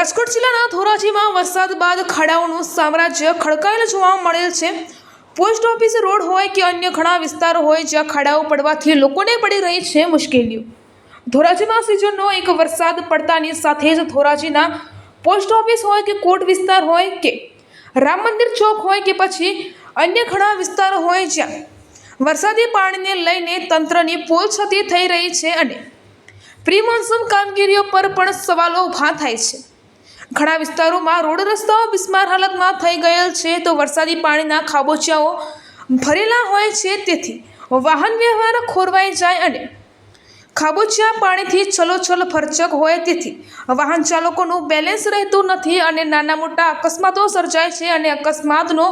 રાજકોટ જિલ્લાના ધોરાજીમાં વરસાદ બાદ ખાડાઓનું સામ્રાજ્ય ખડકાયેલું જોવા મળેલ છે. પોસ્ટ ઓફિસ રોડ હોય કે અન્ય ઘણા વિસ્તારો હોય જ્યાં ખાડાઓ પડવાથી લોકોને પડી રહી છે મુશ્કેલીઓ. ધોરાજીમાં સિઝનનો એક વરસાદ પડતાની સાથે જ ધોરાજીના પોસ્ટ ઓફિસ હોય કે કોર્ટ વિસ્તાર હોય કે રામ મંદિર ચોક હોય કે પછી અન્ય ઘણા વિસ્તારો હોય જ્યાં વરસાદી પાણીને લઈને તંત્રની પોલછતી થઈ રહી છે અને પ્રી મોન્સૂન કામગીરીઓ પર પણ સવાલો ઊભા થાય છે. ઘણા વિસ્તારોમાં રોડ રસ્તાઓ બિસ્માર હાલતમાં થઈ ગયેલ છે તો વરસાદી પાણીના ખાબોચિયાઓ ભરેલા હોય છે તેથી વાહન વ્યવહાર ખોરવાઈ જાય અને ખાબોચિયા પાણીથી છલોછલ ફરચક હોય તેથી વાહન ચાલકોનું બેલેન્સ રહેતું નથી અને નાના મોટા અકસ્માતો સર્જાય છે અને અકસ્માતનો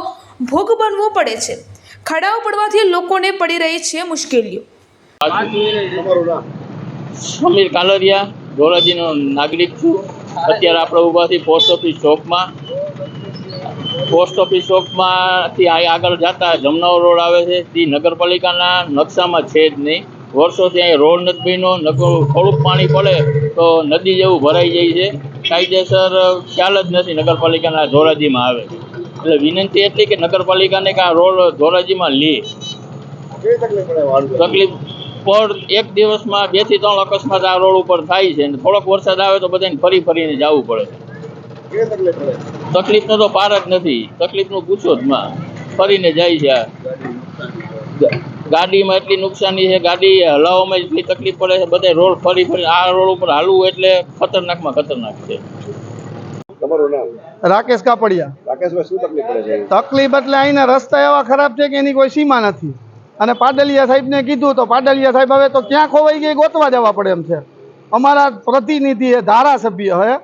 ભોગ બનવું પડે છે. ખાડાઓ પડવાથી લોકોને પડી રહી છે મુશ્કેલીઓ. સમીર કાલરિયા ધોરાજીનો નાગરિક છું. અત્યારે આપણે ઊભા છીએ પોસ્ટ ઓફિસ ચોકમાં પોસ્ટ ઓફિસ ચોકમાંથી અહીં આગળ જતા જમનાવ રોડ આવે છે. તે નગરપાલિકાના નકશામાં છે જ નહીં. વર્ષોથી અહીં રોડ નથી બન્યો નકર થોડુંક પાણી પડે તો નદી જેવું ભરાઈ જાય છે. કાયદેસર ખ્યાલ જ નથી નગરપાલિકાના ધોરાજીમાં આવે. એટલે વિનંતી એટલી કે નગરપાલિકાને કે આ રોડ ધોરાજીમાં લે. તકલીફ પર એક દિવસમાં બેથી ત્રણ અકસ્માત આ રોડ ઉપર થાય છે અને થોડોક વરસાદ આવે તો બધાને ફરી ફરીને જવું પડે પડે તકલીફનો તો પાર જ નથી. તકલીફનું પૂછો જ માં. ફરીને જાય છે આ. ગાડીમાં એટલી નુકસાની છે ગાડી હલાવવામાં એટલી તકલીફ પડે છે બધા રોડ ફરી ફરી આ રોડ ઉપર હાલવું એટલે ખતરનાકમાં ખતરનાક છે. રાકેશ કાપડિયા. રાકેશભાઈ શું તકલીફ પડે છે? તકલીફ એટલે અહીંના રસ્તા એવા ખરાબ છે કે એની કોઈ સીમા નથી. અને પાડલિયા સાહેબને કીધું તો પાડલિયા સાહેબ હવે તો ક્યાં ખોવાઈ ગઈ ગોતવા જવા પડે એમ છે. અમારા પ્રતિનિધિ એ ધારાસભ્ય હે.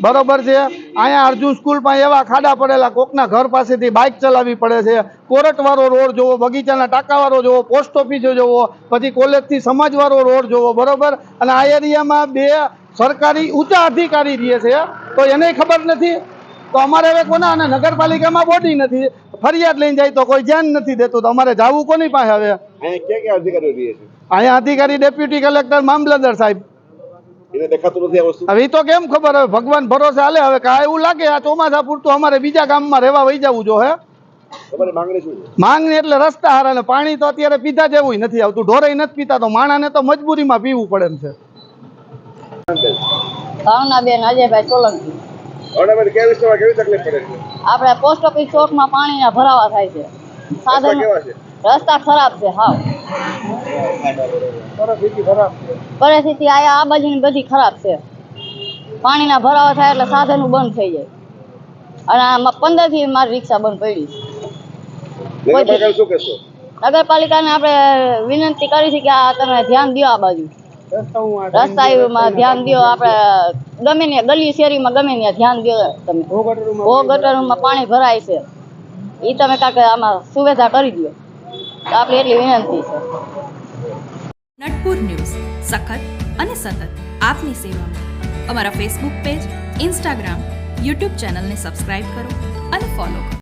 બરોબર છે? અહીંયા અર્જુન સ્કૂલ પણ એવા ખાડા પડેલા, કોકના ઘર પાસેથી બાઇક ચલાવવી પડે છે. કોરટવાળો રોડ જોવો, બગીચાના ટાંકાવાળો જોવો, પોસ્ટ ઓફિસો જોવો, પછી કોલેજથી સમાજવાળો રોડ જોવો, બરોબર? અને આ એરિયામાં બે સરકારી ઊંચા અધિકારી રહે છે. તો એને ખબર નથી? તો અમારે હવે કોના અને નગરપાલિકામાં બોડી નથી. ફરિયાદ લઈને જાય તો કોઈ ધ્યાન નથી દેતું તો અમારે જવું કોની પાસે હવે? અહીંયા અધિકારી ડેપ્યુટી કલેક્ટર મામલતદાર સાહેબ. એને દેખાતું નથી આ વસ્તુ? હવે તો કેમ ખબર? હવે ભગવાન ભરોસે હાલે હવે કે એવું લાગે? આ ચોમાસા પૂરતું અમારે બીજા ગામમાં રહેવા વહી જવું જો હે? તમારી માંગણી શું છે? માંગણી એટલે રસ્તા હારા ને પાણી તો અત્યારે પીધા જેવું નથી આવતું. ઢોરે નથી પીતા તો માણાને તો મજબૂરીમાં પીવું પડે એમ છે. ભાવનાબેન અજયભાઈ સોલંકી. અરણાબેન કયા વિસ્તારમાં કેવી તકલીફ પડે છે? આપણે પોસ્ટ ઓફિસ ચોકમાં પાણીના ભરાવા થાય છે. સાધન રસ્તા ખરાબ છે હાવ પરિસ્થિતિ આયા આ બાજુની બધી ખરાબ છે. પાણીના ભરાવા થાય એટલે સાધનો બંધ થઈ જાય. અને આમાં પંદરથી મારી રિક્ષા બંધ પડી. નગરપાલિકા ને નગરપાલિકાને આપણે વિનંતી કરી છે કે આ તમે ધ્યાન દો આ બાજુ. રસ્તામાં ધ્યાન દો આપણે ગમે ને ગલી શેરીમાં ગમે ત્યાં ધ્યાન દો તમે. ભો ગટરમાં પાણી ભરાય. છે. એ તમે કાંઈક આમાં સુવિધા કરી દો. આપણે એટલી વિનંતી છે. નટપુર ન્યૂઝ. સખત અને સતત આપની સેવામાં. અમારા ફેસબુક પેજ ઇન્સ્ટાગ્રામ યુટ્યુબ ચેનલને સબસ્ક્રાઇબ કરો અને ફોલો કરો.